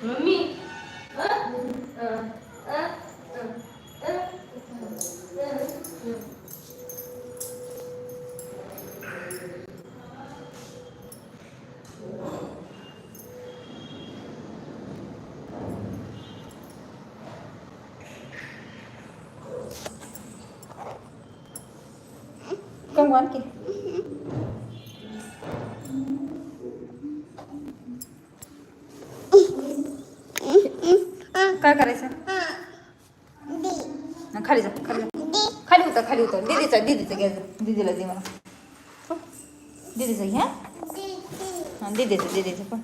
革命 दीदीचा दीदीचा घ्या जा. दीदीला दे मला हो. दीदीचं घ्या हाँ दीदीचं दीदीचं पण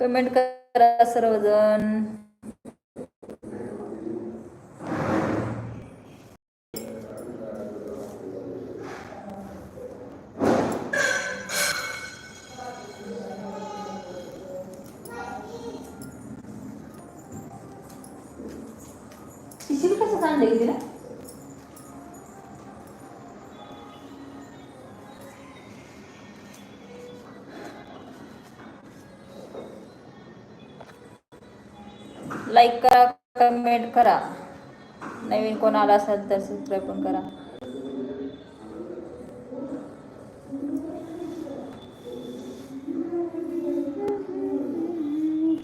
कमेंट करा सर्वजण. लाईक करा कमेंट करा. नवीन कोण आला असेल तर सबस्क्राईब पण करा.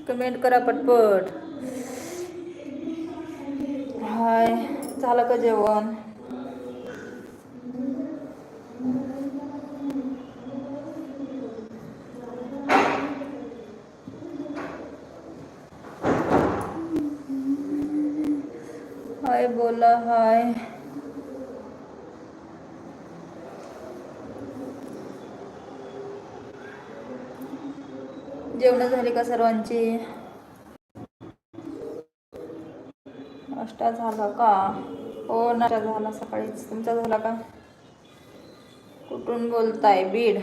कमेंट करा पटपट. हाय झालं का जेवण हाय बोला हाय जेवण झाली का सर्वांची? नाश्ता झाला का? हो नाश्ता झाला सकाळीच. तुमचा झाला का? कुठून बोलताय? बीड.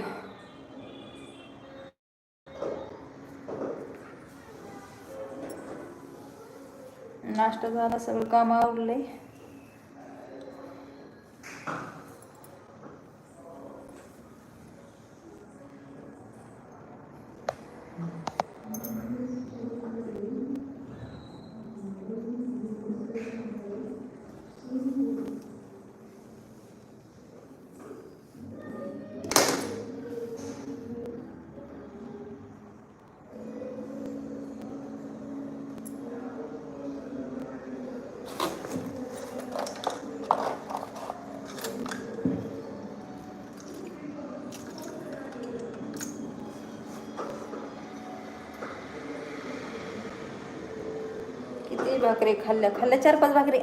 नाश्ता झाला सगळं काम आवरले किती भाकरी खाल्ल्या खाल्ल्या चार पाच भाकरी.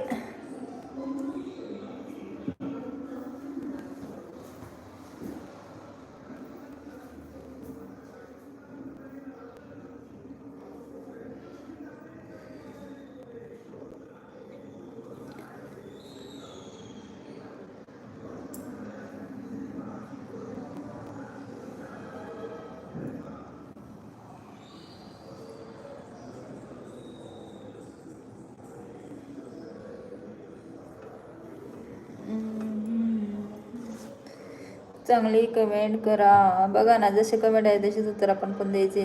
चांगली कमेंट करा. बघा ना जसे कमेंट आहे तसेच उत्तर आपण पण द्यायचे.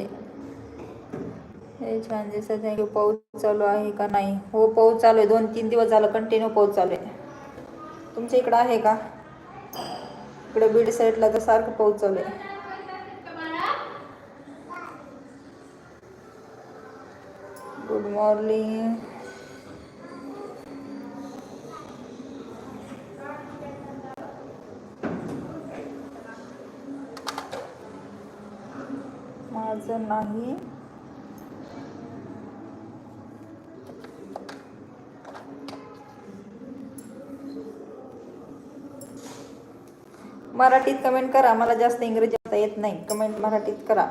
हे छान दिसत थँक्यू पाऊस चालू आहे का नाही? हो पाऊस चालू आहे. दोन तीन दिवस झालं कंटिन्यू पाऊस चालू आहे. तुमच्या इकडं आहे का? इकडं बीड साईडला तर सारखं पाऊस चालू आहे. गुड मॉर्निंग माझं नाही. मराठीत कमेंट करा. मला जास्त इंग्रजी आता येत नाही. कमेंट मराठीत करा.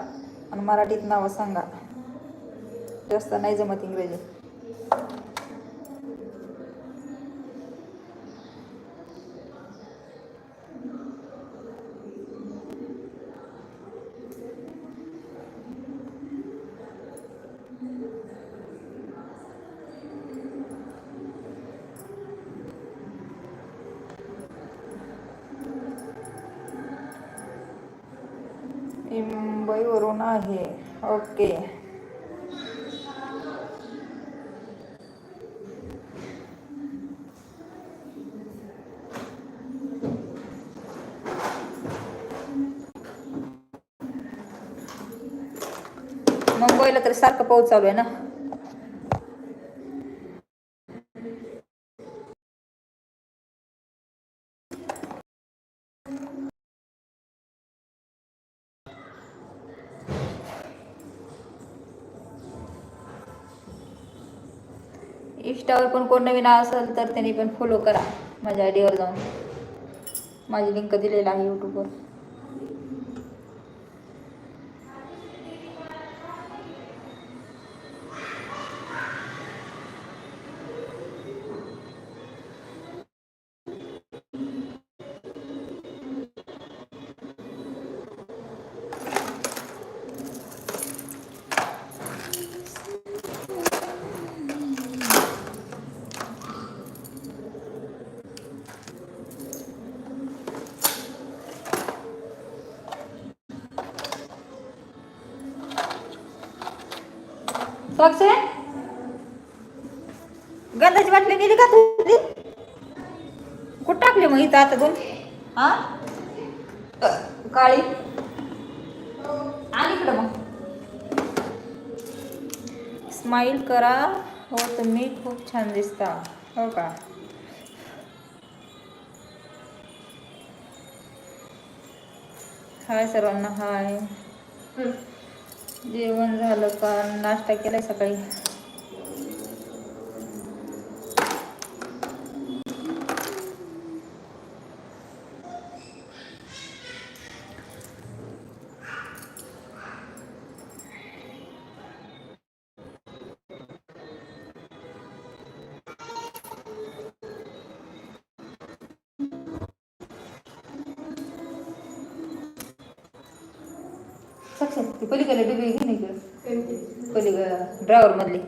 आणि मराठीत नावं सांगा. जास्त नाही जमत इंग्रजी. ती मुंबईवरून आहे. ओके. मुंबईला तरी सारखं पाऊस चालू आहे ना? इंस्टावर पण कोण नवीन असेल तर त्यांनी पण फॉलो करा. माझ्या आयडीवर जाऊन. माझी लिंक दिलेला आहे यूट्यूबवर साक्षी गंधाची बाटली गेली का तुझी? कुठं टाकली मग इथं आता दोन? हा? काळी? आणि इकडं मग. स्माईल करा. हो तुम्ही खूप छान दिसता. हो का? हाय सर्वांना हाय. जेवण झालं का? नाश्ता केलाय सकाळी. ती पलीकडे डबी घे ना इकडं पली ड्रायव्हर मधली.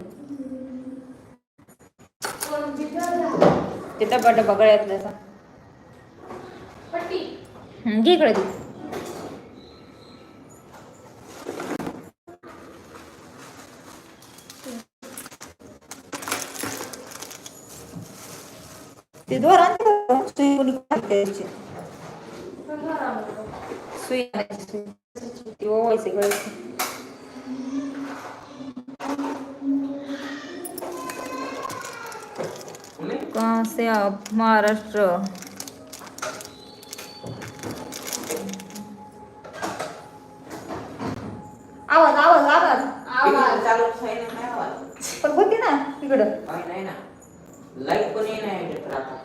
ते डबा डबा गळ्यातला असा. पट्टी. हं, घे इकडे ती ते दोर आणते का? सुई. सुई आणायची सुई. ओवायची गळ्याची कहाँ से आप? महाराष्ट्र. आवाज आवाज आवाज. आवाज. चालू आवाज? पण होती ना तिकडं नाही ना. लाइट पण तर आता.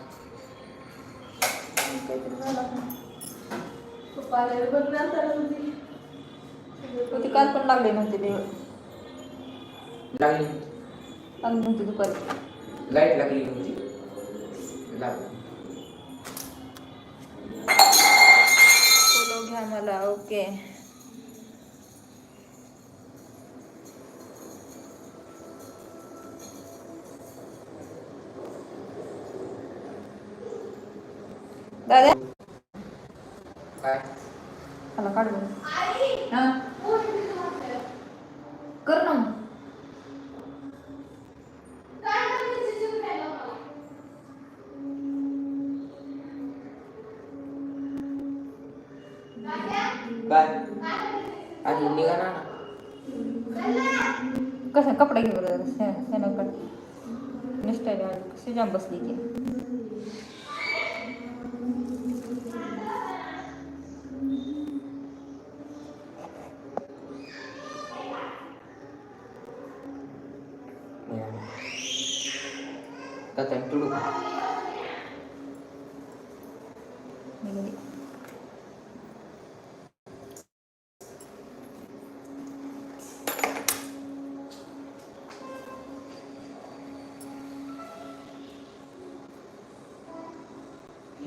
बघणार तर तुझी होती काल पण लागले नव्हते ते लागली लागले नव्हते दुपारी लाइट लागली होती लागली फोटो घ्या मला ओके दादा काय मला काढ बरं. हा कर ना मग. काय अजून निघाला ना कसं कपडे घे बरं सेनाकड निष्ठाने कशी जाम बसली की.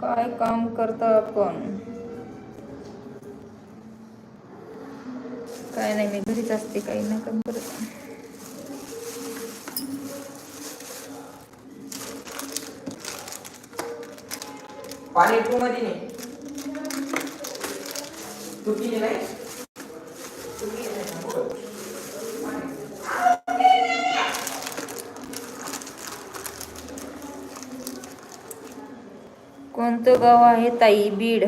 काय काम करता आपण? काय नाही मी घरीच असते काही नाही काम करत. पाणी तू मध्ये नाही तू नाही तू पिली नाही ना, बघ. कोणतं गाव आहे ताई बीड.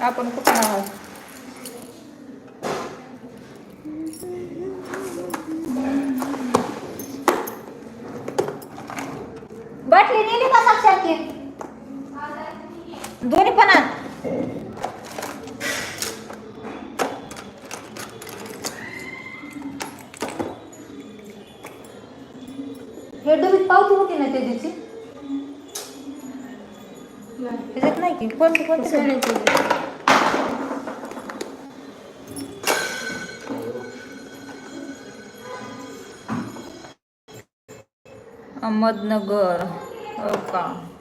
आपण कुठं आहोत? बाटली नेली का साक्षात दोन्ही पण आण. कोणती अहमदनगर. हो का?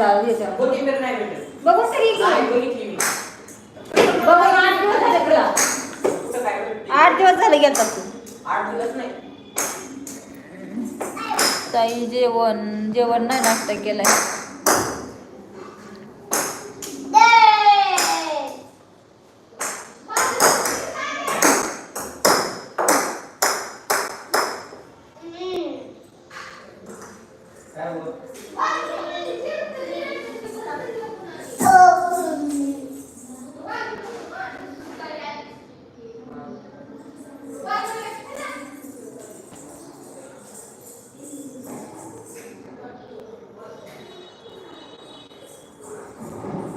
आणि कोथिंबीर आण जा याच्यावर कोथिंबीर नाही भेटत. बघून तरी घे. नाही बघितली मी बघून आठ दिवस झाले तुला. कुठं काय भेटते? आठ दिवस झाले गेलता तू. आठ दिवस नाही. ताई जेवण जेवण नाही नाश्ता केलाय.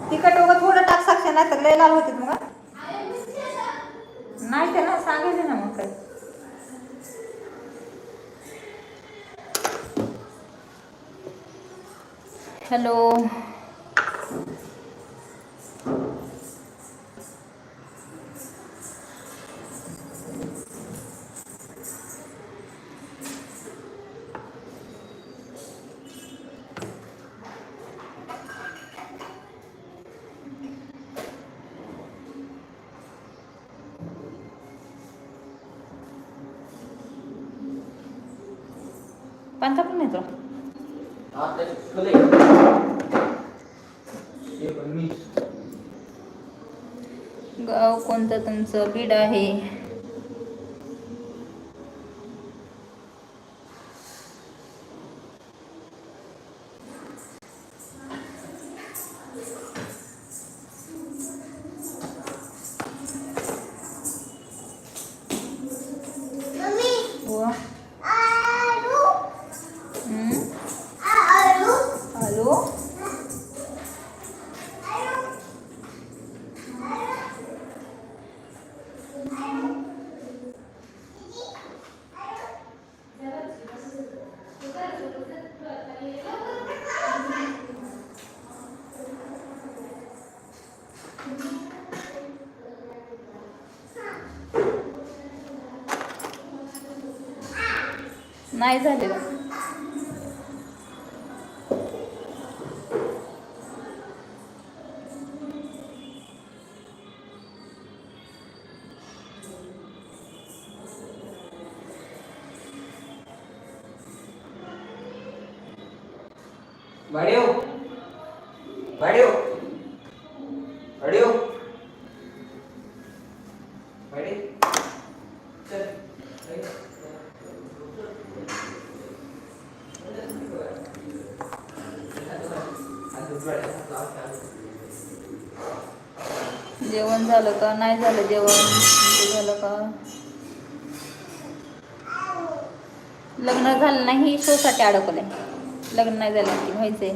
तिखट वगैरे थोडं टाक साक्षा नाही तर लय लाल होते मग. नाही ते ना सांगायचं ना मग काय हॅलो. त्यांचं तुमचं बीड आहे. नाही झालेलं झालं का? नाही झालं जेवण? म्हणजे झालं का? लग्न झालं नाही शोसाठी अडकलंय लग्न नाही झालं की व्हायचंय.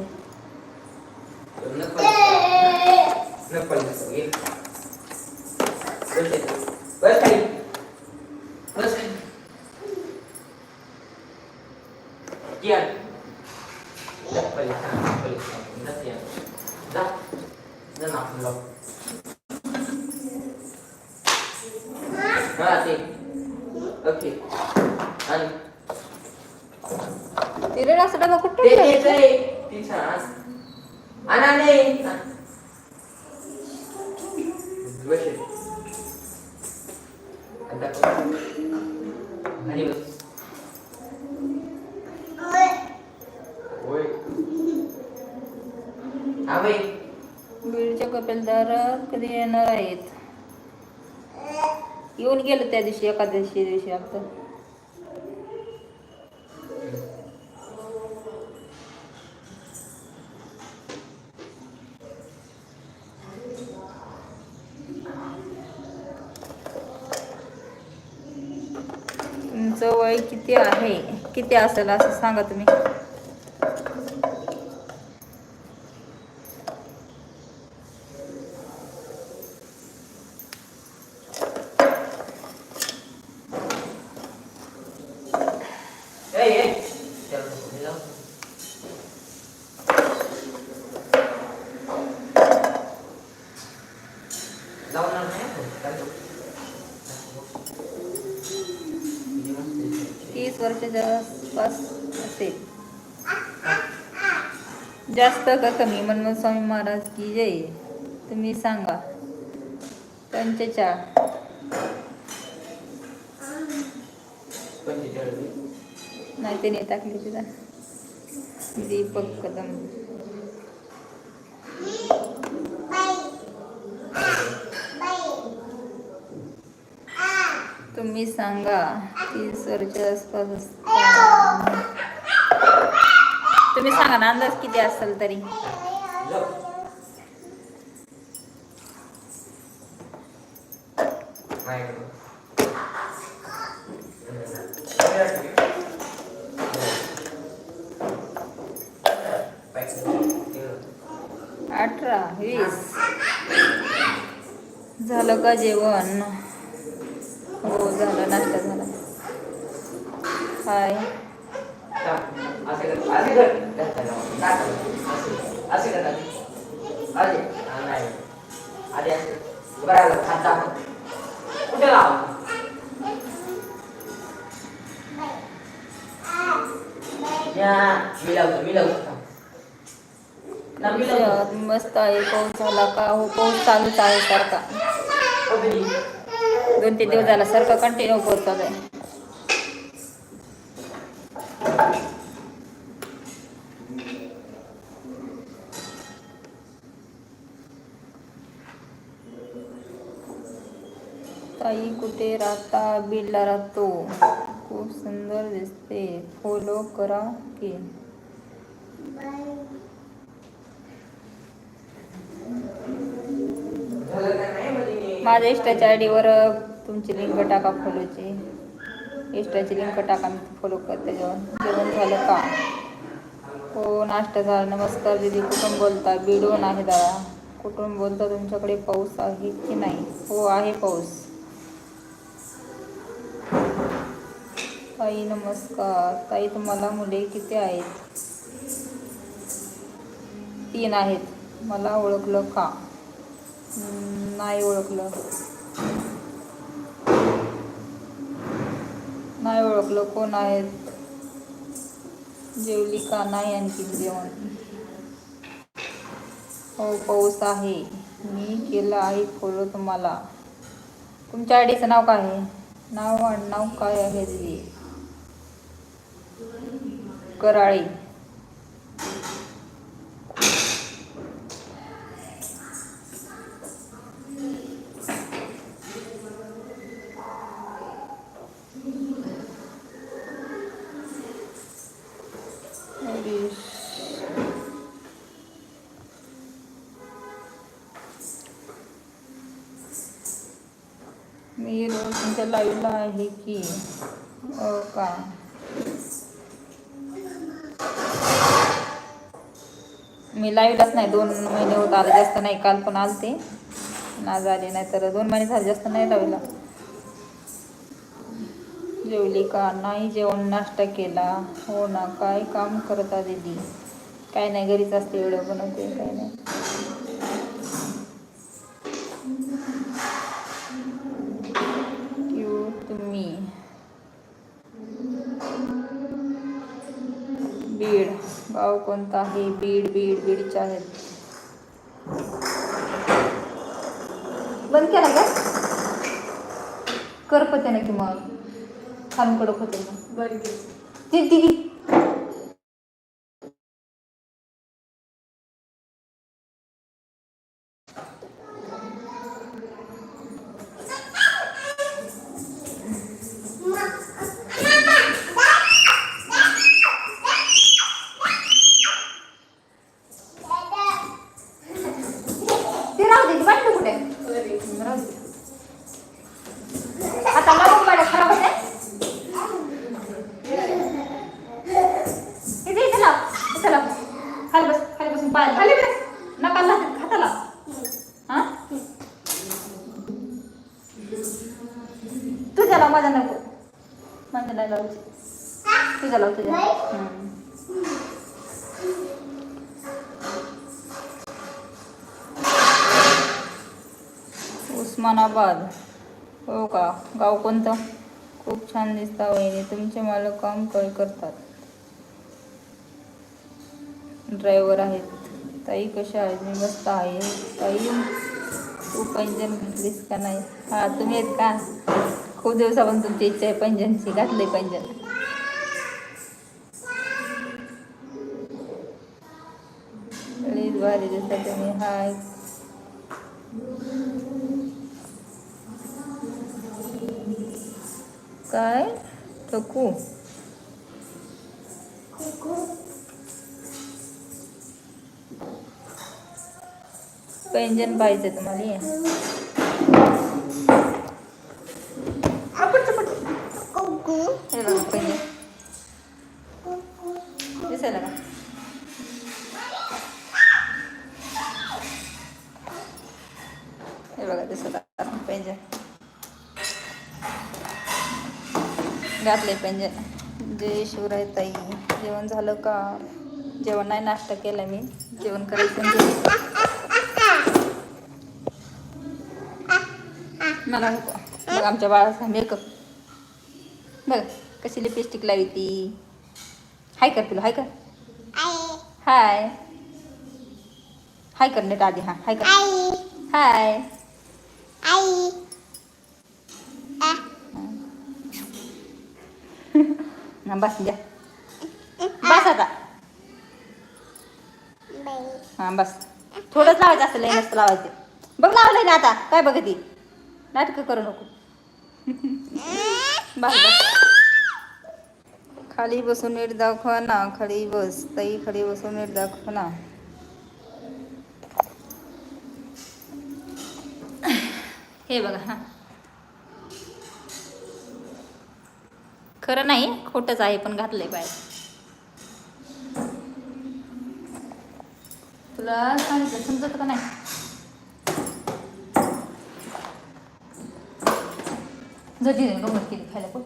येऊन गेलो त्या दिवशी एकादशी दिवशी आता. तुमचं वय किती आहे? किती असेल असं सांगा तुम्ही ए ए चल मी जाऊ जाऊन नाही आपण. काय जाऊ? किती मस्त दिसते. तीस वर्षाच्या आसपास असेल. जास्त का कमी? मनमोहन स्वामी महाराज की जय. तुम्ही सांगा. पंचेचाळ. नाही त्याने टाकली तिला. दीपक कदम. तुम्ही सांगा तीस वर्षाच्या आसपास तुम्ही सांगा ना अंदाज किती असेल तरी? अठरा वीस. झालं का जेवण? हो झालं नाश्ता झाला हाय या मस्त आहे पाऊस झाला का हो पाऊस चालूच आहे सारखा दोन तीन दिवस झाला सारखा कंटिन्यू पाऊस आहे ताई कुठे राहता? बीडला राहतो. खूप सुंदर दिसते. फॉलो करा की. माझ्या इष्टाच्या आयडीवर तुमची लिंक टाका फॉलोची इष्टाची लिंक टाका मी फॉलो करते जेवण जेवण झालं का? हो नाश्ता झाला? नमस्कार दीदी कुठून बोलता? बिडून आहे दादा. कुठून बोलता? तुमच्याकडे पाऊस आहे की नाही? हो आहे पाऊस. ताई नमस्कार. ताई तुम्हाला मुले किती आहेत? तीन आहेत. मला ओळखलं का? नाही ओळखलं. नाही ओळखलं कोण आहेत? जेवली का नाही आणखी जेवण. हो पाऊस आहे. मी केलं आहे फॉलो तुम्हाला. तुमच्या आयडीचं नाव काय आहे? नाव आडनाव काय आहे? कराळी हरीश मी रोज तुमच्या लाईव्हला आहे की हो का? मी लाईव्हलाच नाही दोन महिने होत आले जास्त नाही काल पण आलते. पण आज आले नाही तर दोन महिने झाले जास्त नाही लावला. जेवली का? नाही जेवण नाश्ता केला. हो ना काय काम करता दीदी काय नाही घरीच असते एवढं बनवते काय नाही. गाव कोणतं आहे बीड बीड बीडचे आहेत. बंद केला का? करपते ना की मग? खालून कडक होते मग बरी. ती ती. का गाव कोणतं? खूप छान दिसता वहिनी. तुमचे मालक काम काय करतात. ड्रायव्हर आहेत. ताई कशा आहेत? मी मस्त आहे. ताई तू पैंजण घातलीस का नाही? हा तुम्ही आहेत का? खूप दिवसापासून तुमची इच्छा आहे पैंजणची. घातले पैंजण. भारी दिसता तुम्ही. हाय. काय ठकू पैंजण पाहिजे तुम्हाला ये. आपट, चपट. हे बघा पैंजण दिसायला का हे बघा दिसत आहे पैंजण घातले पैंजण जय शिवराय ताई जेवण झालं का? जेवण नाही नाश्ता केला मी. जेवण करायचं मला नको. बघ आमच्या बाळाचा मेकअप बघ कशी लिपस्टिक लावी ती. हाय कर तुला हाय कर. हाय हाय कर नेट आधी हा. हाय कर. हाय हा, बस द्या बस आता. हा बस. थोडंच लावायचं असं लई नसतं लावायचं. बघ लावलंय ना आता. काय बघती? नाटकं करू नको. बस बस. खाली बसून नीट दाखवा ना. खाली बस. ताई खाली बसून नीट दाखवा ना. हे बघा हा. खरं नाही खोटंच आहे पण घातलंय बाहेर. तुला सांगितलं समजत का नाही? जर गमत केली खायला पण.